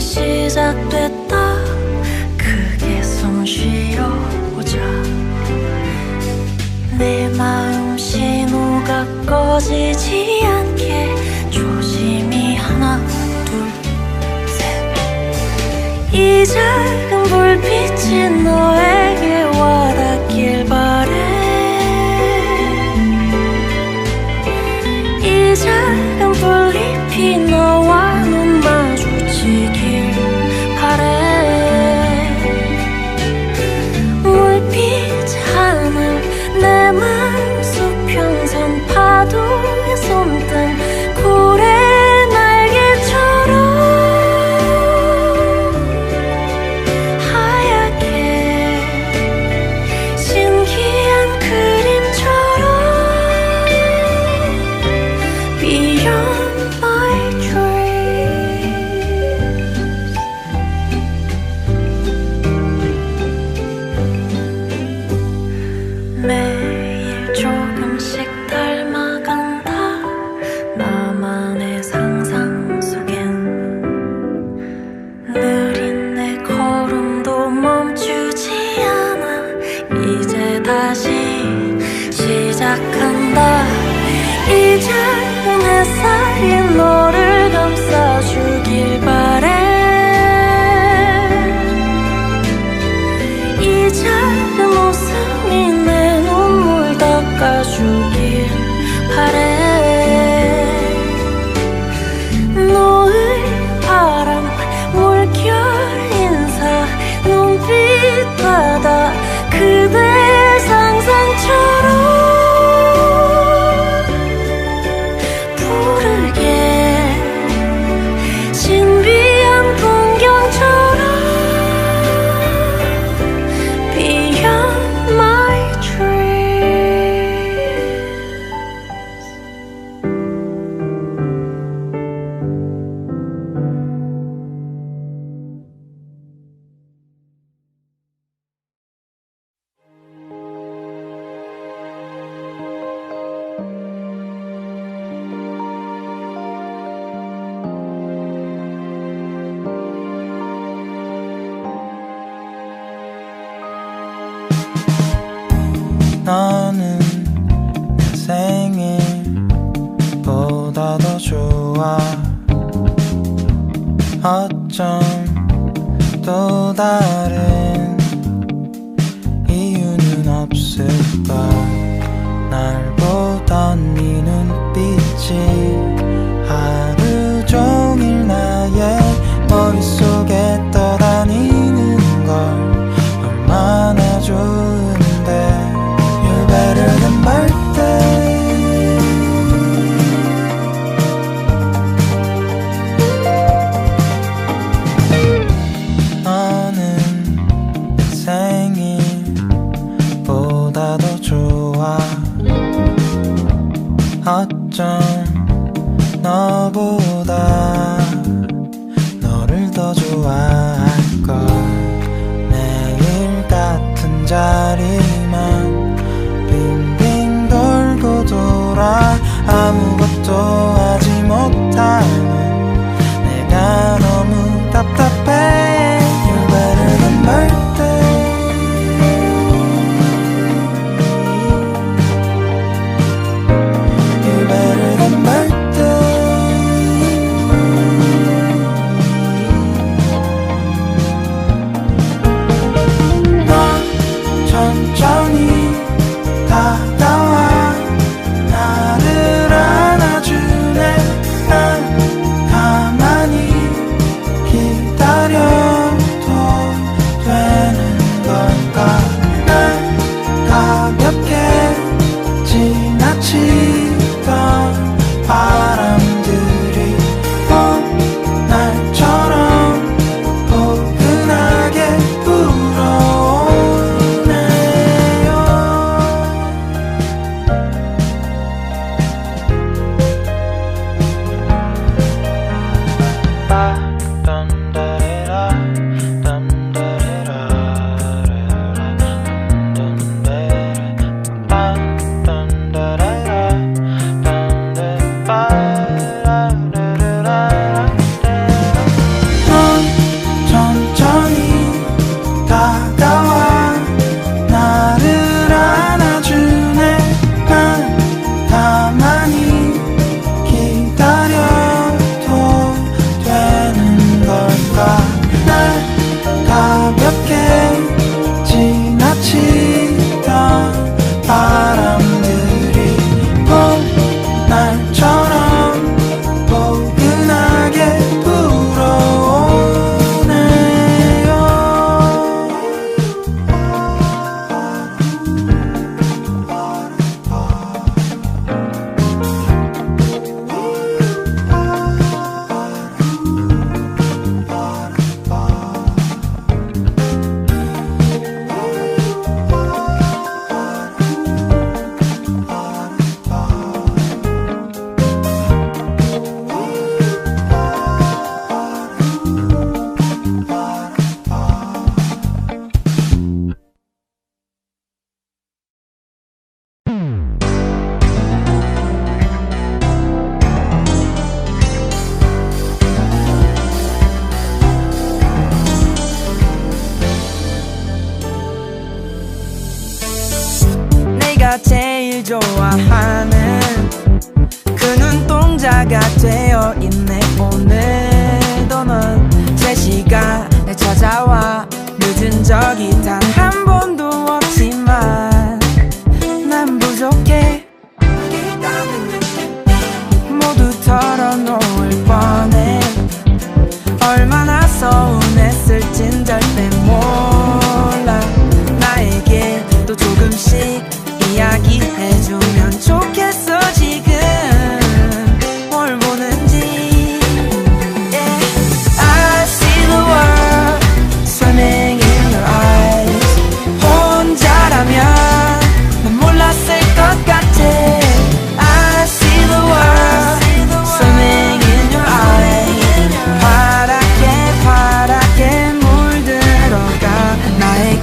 시작됐다. 크게 숨 쉬어보자. 내 마음 신호가 꺼지지 않게 조심히 하나 둘 셋 이 작은 불빛이 너의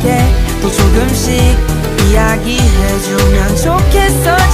나에게 또 조금씩 이야기해주면 좋겠어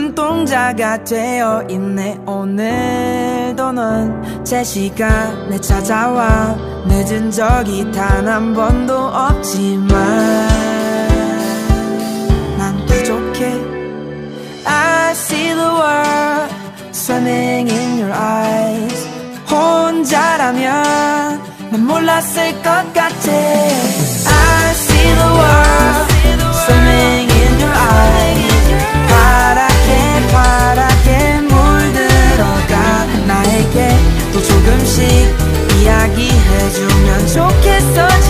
눈동자가 되어 있네. 오늘도 넌 제 시간에 찾아와. 늦은 적이 단 한 번도 없지만 난 부족해. I see the world swimming in your eyes. 혼자라면 난 몰랐을 것 같아. 좋겠어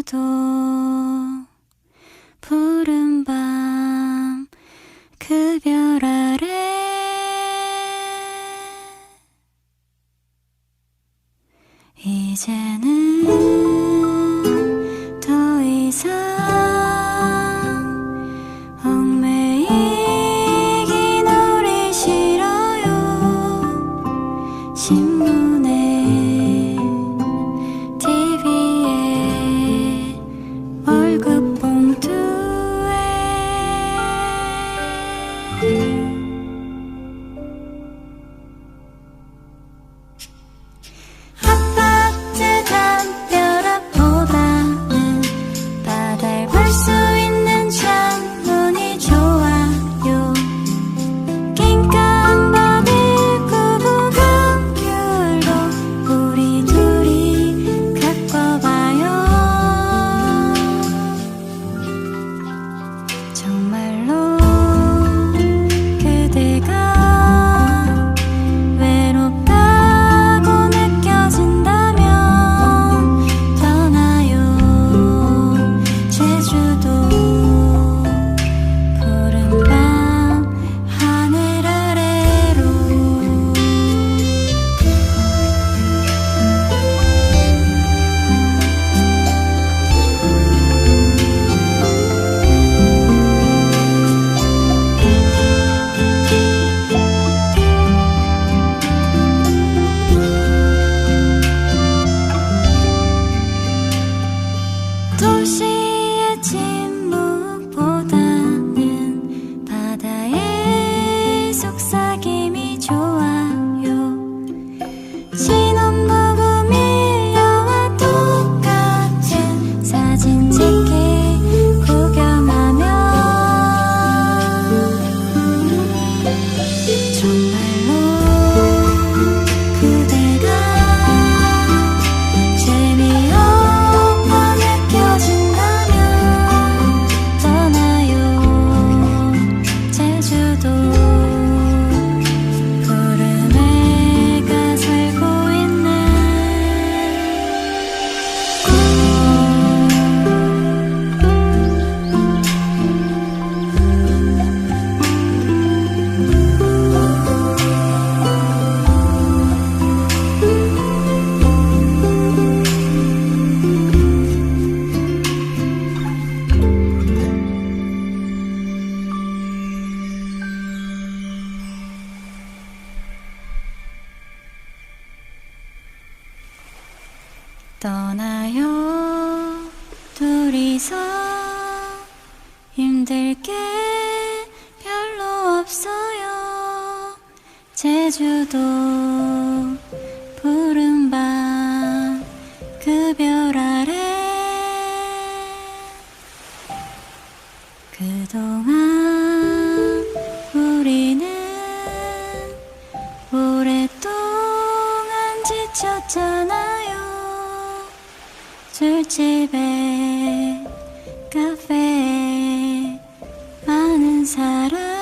오늘도 푸른 밤 그별 떠나요. 둘이서 힘들 게 별로 없어요. 제주도 카페 카페 많은 사람.